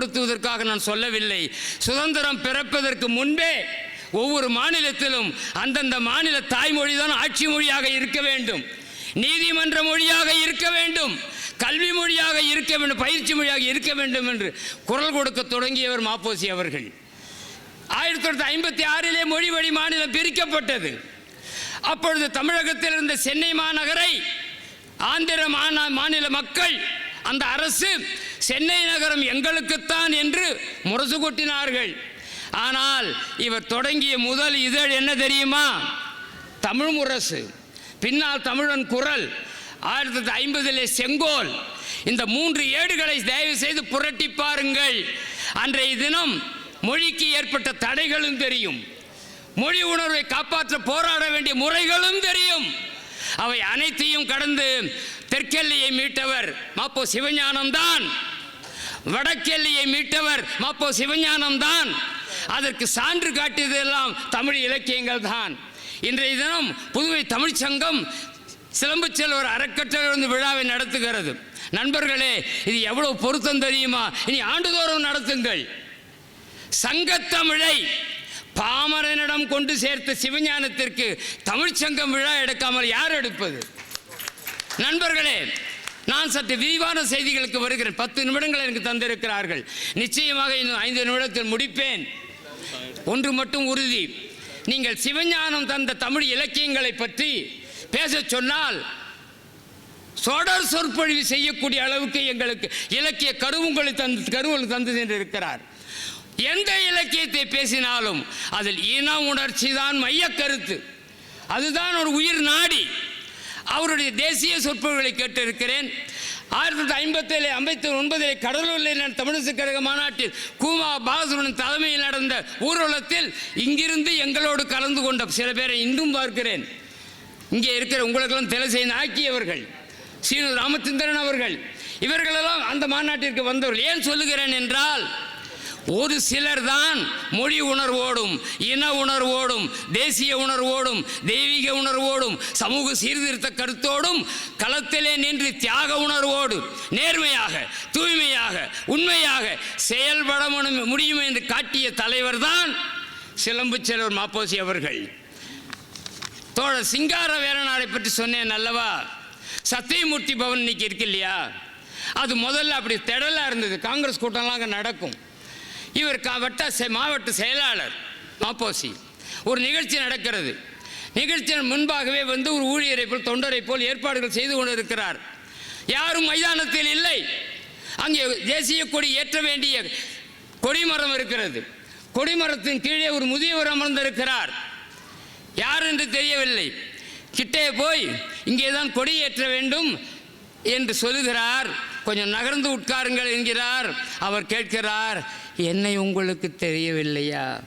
படுத்துவதற்காக நான் சொல்லவில்லை. சுதந்திரம் பிறப்பதற்கு முன்பே ஒவ்வொரு மாநிலத்திலும் அந்தந்த மாநில தாய்மொழி தான் ஆட்சி மொழியாக இருக்க வேண்டும். நீதிமன்ற மொழியாக இருக்க வேண்டும். கல்வி மொழியாக இருக்க வேண்டும். பயிற்சி மொழியாக இருக்க வேண்டும் என்று குரல் கொடுக்க தொடங்கியவர் மாப்போசி அவர்கள். ஆயிரத்தி தொள்ளாயிரத்தி ஐம்பத்தி ஆறிலே மொழி வழி மாநிலம் பிரிக்கப்பட்டது. அப்பொழுது தமிழகத்தில் இருந்த சென்னை மாநகரை ஆந்திர மாநில மக்கள் அந்த அரசு சென்னை நகரம் எங்களுக்குத்தான் என்று முரசு கொட்டினார்கள். ஆனால் இவர் தொடங்கிய முதல் இதழ் என்ன தெரியுமா? தமிழ் முரசு. பின்னால் தமிழன் குரல். ஆயிரத்தி தொள்ளாயிரத்தி ஐம்பதிலே செங்கோல். இந்த மூன்று ஏடுகளை தயவு செய்து புரட்டி பாருங்கள். அன்றைய தினம் மொழிக்கு ஏற்பட்ட தடைகளும் தெரியும். மொழி உணர்வை காப்பாற்ற போராட வேண்டிய முறைகளும் தெரியும். அவை அனைத்தையும் கடந்து தெற்கெல்லையை மீட்டவர் மாப்போ சிவஞானம் தான் வடக்கெல்லையை மீட்டவர் மாப்போ சிவஞானம் தான் அதற்கு சான்று காட்டியதெல்லாம் தமிழ் இலக்கியங்கள் தான் இன்றைய தினம் புதுவை தமிழ்ச் சங்கம் சிலம்பு செல்வர் அறக்கட்டளை விழாவை நடத்துகிறது. நண்பர்களே இது எவ்வளவு பொருத்தம் தெரியுமா? இனி ஆண்டுதோறும் நடத்துங்கள். சங்கத்தமிழை பாமரனிடம் கொண்டு சேர்த்த சிவஞானத்திற்கு தமிழ்ச்சங்கம் விழா எடுக்காமல் யார் எடுப்பது? நண்பர்களே நான் சற்று விரிவான செய்திகளுக்கு வருகிறேன். பத்து நிமிடங்கள் எனக்கு தந்திருக்கிறார்கள். நிச்சயமாக இன்னும் ஐந்து நிமிடத்தில் முடிப்பேன். ஒன்று மட்டும் உறுதி. நீங்கள் சிவஞானம் தந்த தமிழ் இலக்கியங்களை பற்றி பேச சொன்னால் சொடர் சொற்பொழிவு செய்யக்கூடிய அளவுக்கு எங்களுக்கு இலக்கிய கருவுங்களை தந்து கருவல் தந்து சென்றிருக்கிறார். எந்த இலக்கியத்தை பேசினாலும் அதில் இன உணர்ச்சி தான் மைய கருத்து. அதுதான் ஒரு உயிர் நாடி. அவருடைய தேசிய சொற்பொழிவுகளை கேட்டிருக்கிறேன். ஆயிரத்தி தொள்ளாயிரத்தி ஐம்பத்தேழு ஐம்பத்தி ஒன்பதில் கடலூரில் நடந்த தமிழிசை கழக மாநாட்டில் கூமா பாலசுரன் தலைமையில் நடந்த ஊர்வலத்தில் இங்கிருந்து எங்களோடு கலந்து கொண்ட சில பேரை இன்றும் பார்க்கிறேன். இங்கே இருக்கிற உங்களுக்கெல்லாம் திலசை ஆக்கியவர்கள் சீனு ராமச்சந்திரன் அவர்கள் இவர்களெல்லாம் அந்த மாநாட்டிற்கு வந்தவர்கள். ஏன் சொல்லுகிறேன் என்றால் ஒரு சிலர் தான் மொழி உணர்வோடும் இன உணர்வோடும் தேசிய உணர்வோடும் தெய்வீக உணர்வோடும் சமூக சீர்திருத்த கருத்தோடும் களத்திலே நின்று தியாக உணர்வோடு நேர்மையாக தூய்மையாக உண்மையாக செயல்பட முடியும் என்று காட்டிய தலைவர் தான் சிலம்பு செல்வர் மாப்போசி அவர்கள். தோழர் சிங்கார வேலநாளை பற்றி சொன்னேன் அல்லவா? சத்தியமூர்த்தி பவன் இன்னைக்கு இருக்கு இல்லையா? அது முதல்ல அப்படி தெடலாக இருந்தது. காங்கிரஸ் கூட்டம்லாம் அங்கே நடக்கும். இவர் வட்ட செ- மாவட்ட செயலாளர் மாப்போசி. ஒரு நிகழ்ச்சி நடக்கிறது. நிகழ்ச்சியின் முன்பாகவே வந்து ஒரு ஊழியரை போல் தொண்டரை போல் ஏற்பாடுகள் செய்து கொண்டிருக்கிறார். யாரும் மைதானத்தில் இல்லை. அங்கே தேசிய கொடி ஏற்ற வேண்டிய கொடிமரம் இருக்கிறது. கொடிமரத்தின் கீழே ஒரு முதியவர் அமர்ந்திருக்கிறார். யார் என்று தெரியவில்லை. கிட்டே போய் இங்கே தான் கொடி ஏற்ற வேண்டும் என்று சொல்லுகிறார். கொஞ்சம் நகர்ந்து உட்காருங்கள் என்கிறார். அவர் கேட்கிறார் என்னை உங்களுக்கு தெரியவில்லையா?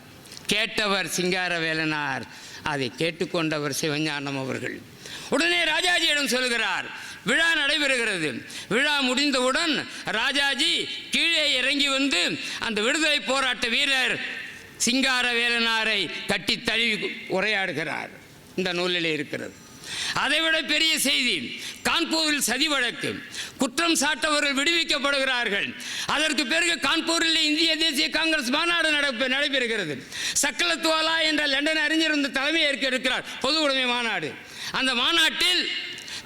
கேட்டவர் சிங்காரவேலனார். அதை கேட்டுக்கொண்டவர் சிவஞானம் அவர்கள். உடனே ராஜாஜியிடம் சொல்கிறார் விழா நடைபெறுகிறது. விழா முடிந்தவுடன் ராஜாஜி கீழே இறங்கி வந்து அந்த விடுதலை போராட்ட வீரர் சிங்காரவேலனாரை கட்டி தழுவி உரையாடுகிறார். இந்த நூலிலே இருக்கிறது. அதைவிட பெரிய செய்தி கான்பூரில் சதி வழக்கு. குற்றம் சாட்டவர்கள் விடுவிக்கப்படுகிறார்கள். அதற்கு பிறகு கான்பூரில் இந்திய தேசிய காங்கிரஸ் மாநாடு நடப்பு நடைபெறுகிறது. சக்கலத்துவாலா என்ற லண்டன் அறிஞர் இந்த தலைமை ஏற்க இருக்கிறார் பொது உடைமை மாநாடு. அந்த மாநாட்டில்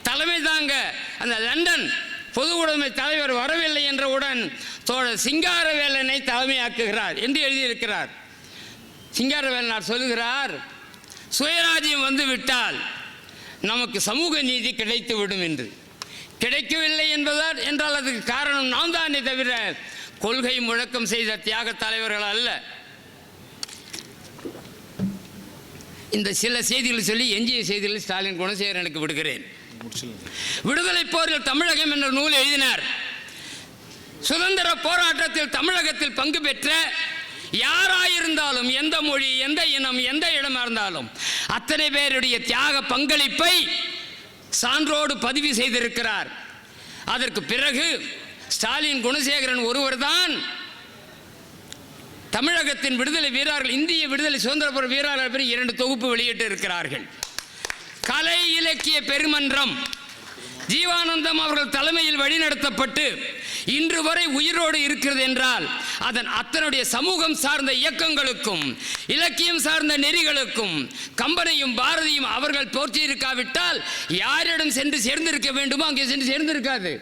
தலைமை தாங்க அந்த லண்டன் பொது உடைமை தலைவர் வரவில்லை என்றவுடன் தோழர் சிங்காரவேலனை தலைமையாக்குகிறார் என்று எழுதியிருக்கிறார். சிங்காரவேலனார் சொல்லுகிறார் சுயராஜ்யம் வந்து விட்டால் நமக்கு சமூக நீதி கிடைத்து விடும் என்று. கிடைக்கவில்லை என்பதால் என்றால் அதுக்கு காரணம் நாம் தானே தவிர கொள்கை முழக்கம் செய்த தியாக தலைவர்கள் அல்ல. இந்த சில செய்திகள் சொல்லி எஞ்சிய செய்திகளை ஸ்டாலின் குணசேகரனுக்கு விடுகிறேன். விடுதலை போரில் தமிழகம் என்ற நூல் எழுதினார். சுதந்திர போராட்டத்தில் தமிழகத்தில் பங்கு பெற்ற யாராயிருந்தாலும் எந்த மொழி எந்த இனம் எந்த இடமா இருந்தாலும் அத்தனை பேருடைய தியாக பங்களிப்பை சான்றோடு பதிவு செய்திருக்கிறார். அதற்கு பிறகு ஸ்டாலின் குணசேகரன் ஒருவர் தான் தமிழகத்தின் விடுதலை வீரர்கள் இந்திய விடுதலை சுதந்திரபுர வீரர்கள் இரண்டு தொகுப்பு வெளியிட்டு இருக்கிறார்கள் கலை இலக்கிய பெருமன்றம் ஜீவானந்தம் அவர்கள் தலைமையில் வழிநடத்தப்பட்டு இன்று வரை உயிரோடு இருக்கிறது என்றால் அதன் அத்தனுடைய சமூகம் சார்ந்த இயக்கங்களுக்கும் இலக்கியம் சார்ந்த நெறிகளுக்கும் கம்பனையும் பாரதியும் அவர்கள் போற்றியிருக்காவிட்டால் யாரிடம் சென்று சேர்ந்திருக்க வேண்டுமோ அங்கே சென்று சேர்ந்திருக்காது.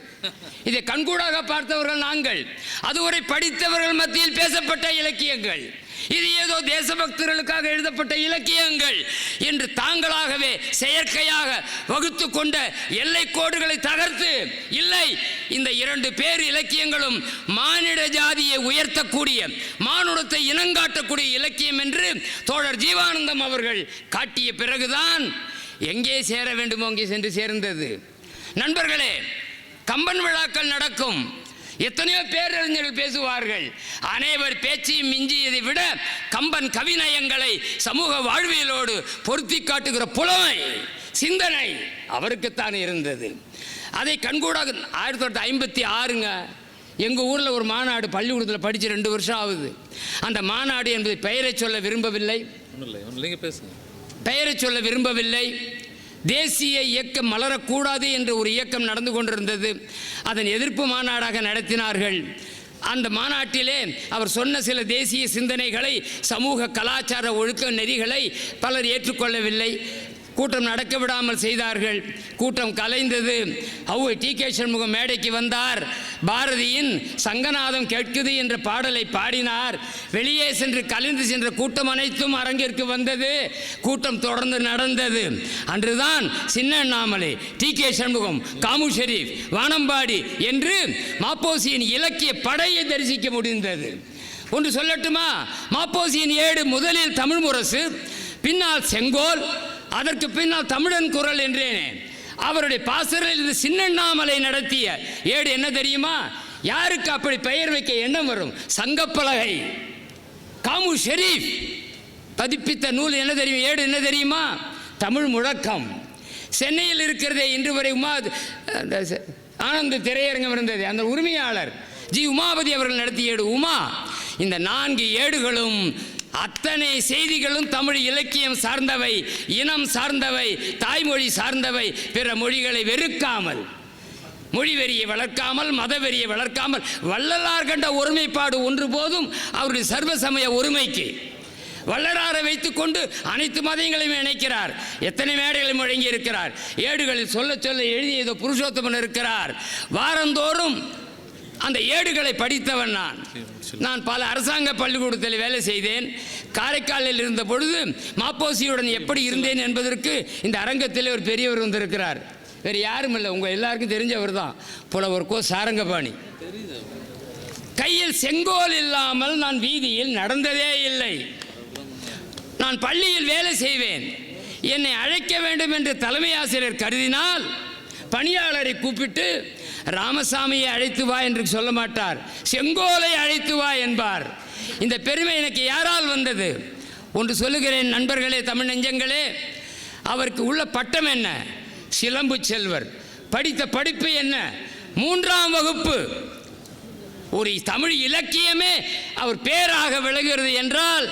இதை கண்கூடாக பார்த்தவர்கள் நாங்கள். அதுவரை படித்தவர்கள் மத்தியில் பேசப்பட்ட இலக்கியங்கள். இது ஏதோ தேசபக்தர்களுக்காக எழுதப்பட்ட இலக்கியங்கள் என்று தாங்களாகவே செயற்கையாக வகுத்து கொண்ட எல்லை கோடுகளை தகர்த்து இல்லை இந்த இரண்டு பேர் இலக்கியங்களும் மானிட ஜாதியை உயர்த்தக்கூடிய மானுடத்தை இனங்காட்டக்கூடிய இலக்கியம் என்று தோழர் ஜீவானந்தம் அவர்கள் காட்டிய பிறகுதான் எங்கே சேர வேண்டுமோ அங்கே சென்று சேர்ந்தது. நண்பர்களே கம்பன் விழாக்கள் நடக்கும். எத்தனையோ பேரறிஞர்கள் பேசுவார்கள். அனைவர் பேச்சையும் மிஞ்சியதை விட கம்பன் கவிநயங்களை சமூக வாழ்வியலோடு பொருத்தி காட்டுகிற புலமை சிந்தனை அவருக்குத்தான் இருந்தது. அதை கண்கூடாக ஆயிரத்தி தொள்ளாயிரத்தி ஐம்பத்தி ஆறுங்க எங்கள் ஊரில் ஒரு மாநாடு பள்ளிக்கூடத்தில் படித்து ரெண்டு வருஷம் ஆகுது. அந்த மாநாடு என்பது பெயரை சொல்ல விரும்பவில்லை. பெயரை சொல்ல விரும்பவில்லை. தேசிய இயக்கம் மலரக்கூடாது என்ற ஒரு இயக்கம் நடந்து கொண்டிருந்தது. அதன் எதிர்ப்பு மாநாடாக நடத்தினார்கள். அந்த மாநாட்டிலே அவர் சொன்ன சில தேசிய சிந்தனைகளை சமூக கலாச்சார ஒழுக்க நெறிகளை பலர் ஏற்றுக்கொள்ளவில்லை. கூட்டம் நடக்க விடாமல் செய்தார்கள். கூட்டம் கலைந்தது. அவ்வை டி கே சண்முகம் மேடைக்கு வந்தார். பாரதியின் சங்கநாதம் கேட்குது என்ற பாடலை பாடினார். வெளியே சென்று கலைந்து சென்ற கூட்டம் அனைத்தும் அரங்கிற்கு வந்தது. கூட்டம் தொடர்ந்து நடந்தது. அன்றுதான் சின்ன அண்ணாமலை டி கே சண்முகம் காமு ஷெரீப் வானம்பாடி என்று மாப்போசியின் இலக்கிய படையை தரிசிக்க முடிந்தது. ஒன்று சொல்லட்டுமா? மாப்போசியின் ஏடு முதலில் தமிழ் முரசு பின்னால் செங்கோல் அதற்கு பின்னால் தமிழன் குரல் என்றேனே. அவருடைய பாசறையில் இருந்து சின்னண்ணாமலை நடத்திய ஏடு என்ன தெரியுமா? யாருக்கு அப்படி பெயர் வைக்க எண்ணம் வரும்? சங்கப்பலகை. காமு ஷெரீப். பதிப்பித்த நூல் என்ன தெரியும்? ஏடு என்ன தெரியுமா? தமிழ் முழக்கம். சென்னையில் இருக்கிறதே இன்று வரை உமா அந்த ஆனந்த திரையரங்கம் இருந்தது. அந்த உரிமையாளர் ஜி உமாபதி அவர்கள் நடத்திய ஏடு உமா. இந்த நான்கு ஏடுகளும் அத்தனை செய்திகளும் தமிழ் இலக்கியம் சார்ந்தவை இனம் சார்ந்தவை தாய்மொழி சார்ந்தவை. பிற மொழிகளை வெறுக்காமல் மொழி வெறியை வளர்க்காமல் மத வெறியை வளர்க்காமல் வள்ளலார் கண்ட ஒருமைப்பாடு ஒன்று போதும். அவருடைய சர்வ சமய ஒருமைக்கு வள்ளலாரை வைத்துக்கொண்டு அனைத்து மதங்களையும் இணைக்கிறார். எத்தனை மேடைகளை முழங்கி இருக்கிறார் ஏடுகளில் சொல்ல சொல்ல எழுதியதோ புருஷோத்தமன் இருக்கிறார். வாரந்தோறும் அந்த ஏடுகளை படித்தவன் நான். நான் பல அரசாங்க பள்ளிக்கூடத்தில் வேலை செய்தேன். காரைக்காலில் இருந்த பொழுது மாப்போசியுடன் எப்படி இருந்தேன் என்பதற்கு இந்த அரங்கத்தில் ஒரு பெரியவர் வந்திருக்கிறார். வேறு யாரும் இல்லை உங்கள் எல்லாருக்கும் தெரிஞ்சவர் தான். புலவர் கோ சாரங்கபாணி. கையில் செங்கோல் இல்லாமல் நான் வீதியில் நடந்ததே இல்லை. நான் பள்ளியில் வேலை செய்வேன். என்னை அழைக்க வேண்டும் என்று தலைமை ஆசிரியர் கருதினால் பணியாளரை கூப்பிட்டு ராமசாமியை அழைத்து வா என்று சொல்ல மாட்டார். செங்கோலை அழைத்து வா என்பார். இந்த பெருமை எனக்கு யாரால் வந்தது? ஒன்று சொல்லுகிறேன் நண்பர்களே தமிழ் நெஞ்சங்களே. அவருக்கு உள்ள பட்டம் என்ன? சிலம்பு செல்வர். படித்த படிப்பு என்ன? மூன்றாம் வகுப்பு. ஒரு தமிழ் இலக்கியமே அவர் பேராக விளங்குகிறது என்றால்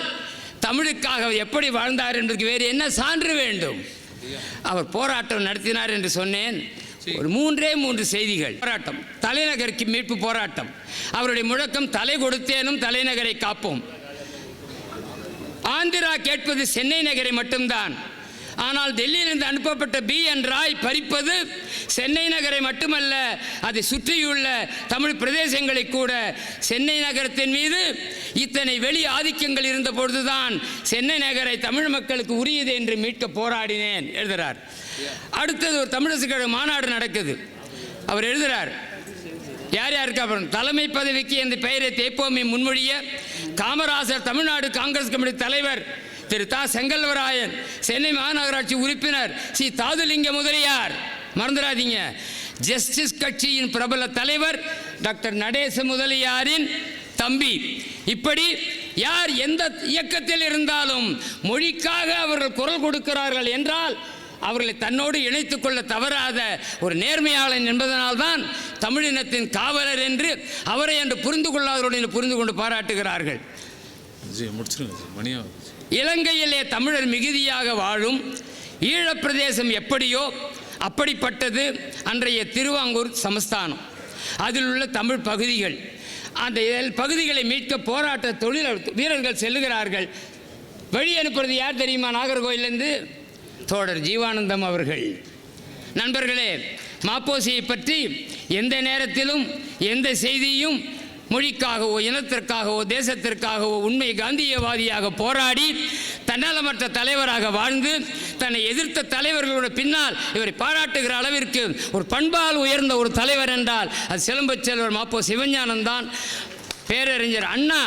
தமிழுக்காக எப்படி வாழ்ந்தார் என்பதற்கு வேறு என்ன சான்று வேண்டும்? அவர் போராட்டம் நடத்தினார் என்று சொன்னேன். ஒரு மூன்றே மூன்று செய்திகள். போராட்டம். தலைநகருக்கு மீட்பு போராட்டம். அவருடைய முழக்கம் தலை கொடுத்தேனும் தலைநகரை காப்போம். ஆந்திரா கேட்பது சென்னை நகரை மட்டும்தான். ஆனால் டெல்லியிலிருந்து அனுப்பப்பட்ட பி என் ராய் பறிப்பது சென்னை நகரை மட்டுமல்ல அதை சுற்றியுள்ள தமிழ் பிரதேசங்களை கூட சென்னை நகரத்தின் மீது இத்தனை வெளி ஆதிக்கங்கள் இருந்த பொழுதுதான் சென்னை நகரை தமிழ் மக்களுக்கு உரியது என்று மீட்க போராடினேன் எழுதுகிறார் அடுத்தது ஒரு தமிழரசு கழக மாநாடு நடக்குது. அவர் எழுதுகிறார் யார் யாருக்கு அப்புறம்? தலைமை பதவிக்கு இந்த பெயரை தேப்போமை முன்மொழிய. காமராசர் தமிழ்நாடு காங்கிரஸ் கமிட்டி தலைவர் திரு தா செங்கல்வராயன். சென்னை மாநகராட்சி உறுப்பினர் சி. தாதுலிங்க முதலியார். மறந்துடாதீங்க. ஜஸ்டிஸ் கட்சியின் பிரபல தலைவர் டாக்டர் நடேச முதலியாரின் தம்பி. இப்படி யார் எந்த இயக்கத்தில் இருந்தாலும் மொழிக்காக அவர்கள் குரல் கொடுக்கிறார்கள் என்றால் அவர்களை தன்னோடு இணைத்துக் கொள்ள தவறாத ஒரு நேர்மையாளன் என்பதனால்தான் தமிழினத்தின் காவலர் என்று அவரை என்று புரிந்து கொள்ளாதவர்கள் என்று புரிந்து கொண்டு பாராட்டுகிறார்கள். ஜி முடிச்சிருங்க ஜி. இலங்கையிலே தமிழர் மிகுதியாக வாழும் ஈழப்பிரதேசம் எப்படியோ அப்படிப்பட்டது அன்றைய திருவாங்கூர் சமஸ்தானம். அதில் உள்ள தமிழ் பகுதிகள். அந்த பகுதிகளை மீட்க போராட்ட தொழில் வீரர்கள் செல்லுகிறார்கள். வழி அனுப்புறது யார் தெரியுமா? நாகர்கோயிலேருந்து தோழர் ஜீவானந்தம் அவர்கள். நண்பர்களே மாப்போசியை பற்றி எந்த நேரத்திலும் எந்த செய்தியும் மொழிக்காகவோ இனத்திற்காகவோ தேசத்திற்காகவோ உண்மை காந்தியவாதியாக போராடி தன்னலமற்ற தலைவராக வாழ்ந்து தன்னை எதிர்த்த தலைவர்களோட பின்னால் இவரை பாராட்டுகிற அளவிற்கு ஒரு பண்பால் உயர்ந்த ஒரு தலைவர் என்றால் அது சிலம்பச் செல்வர் மாப்போ சிவஞானம் தான். பேரறிஞர் அண்ணா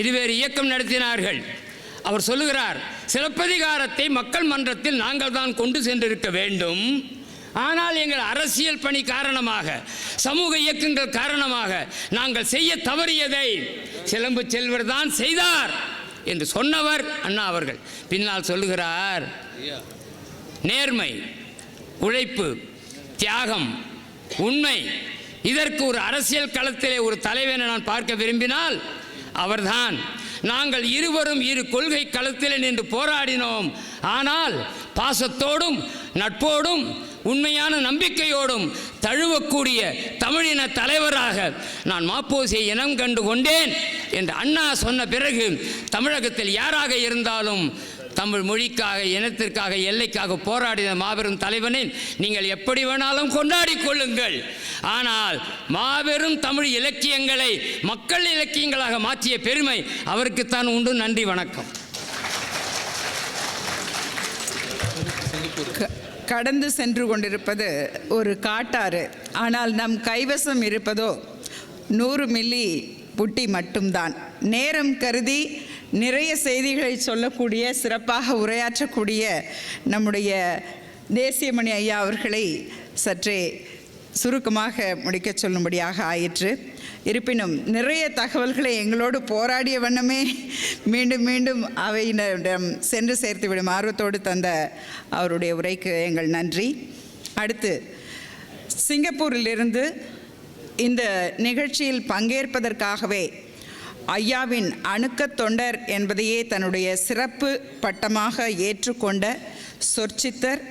இருவேறு இயக்கம் நடத்தினார்கள். அவர் சொல்லுகிறார் சிலப்பதிகாரத்தை மக்கள் மன்றத்தில் நாங்கள் தான் கொண்டு சென்றிருக்க வேண்டும். ஆனால் எங்கள் அரசியல் பணி காரணமாக சமூக இயக்கங்கள் காரணமாக நாங்கள் செய்ய தவறியதை சிலம்பு செல்வர் தான் செய்தார் என்று சொன்னவர் அண்ணா அவர்கள். பின்னால் சொல்லுகிறார் நேர்மை உழைப்பு தியாகம் உண்மை இதற்கு ஒரு அரசியல் களத்திலே ஒரு தலைவனை நான் பார்க்க விரும்பினால் அவர்தான். நாங்கள் இருவரும் இரு கொள்கை களத்திலே நின்று போராடினோம். ஆனால் பாசத்தோடும் நட்போடும் உண்மையான நம்பிக்கையோடும் தழுவக்கூடிய தமிழின தலைவராக நான் மாப்போசியை இனம் கண்டு கொண்டேன் என்று அண்ணா சொன்ன பிறகு தமிழகத்தில் யாராக இருந்தாலும் தமிழ் மொழிக்காக இனத்திற்காக எல்லைக்காக போராடின மாபெரும் தலைவனை நீங்கள் எப்படி வேணாலும் கொண்டாடி கொள்ளுங்கள். ஆனால் மாபெரும் தமிழ் இலக்கியங்களை மக்கள் இலக்கியங்களாக மாற்றிய பெருமை அவருக்குத்தான் உண்டு. நன்றி வணக்கம் க- கடந்து சென்று கொண்டிருப்பது ஒரு காட்டாறு. ஆனால் நம் கைவசம் இருப்பதோ நூறு மில்லி புட்டி மட்டும்தான். நேரம் கருதி நிறைய செய்திகளை சொல்லக்கூடிய சிறப்பாக உரையாற்றக்கூடிய நம்முடைய தேசியமணி ஐயா அவர்களை சற்றே சுருக்கமாக முடிக்கச் சொல்லும்படியாக ஆயிற்று. இருப்பினும் நிறைய தகவல்களை எங்களோடு போராடிய வண்ணமே மீண்டும் மீண்டும் அவையினரிடம் சென்று சேர்த்துவிடும் ஆர்வத்தோடு தந்த அவருடைய உரைக்கு எங்கள் நன்றி. அடுத்து சிங்கப்பூரிலிருந்து இந்த நிகழ்ச்சியில் பங்கேற்பதற்காகவே ஐயாவின் அணுக்கத் தொண்டர் என்பதையே தன்னுடைய சிறப்பு பட்டமாக ஏற்றுக்கொண்ட சொற்சித்தர்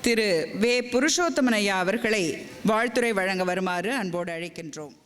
திரு வே. புருஷோத்தமன் ஐயா அவர்களை வாழ்த்துரை வழங்க வருமாறு அன்போடு அழைக்கின்றோம்.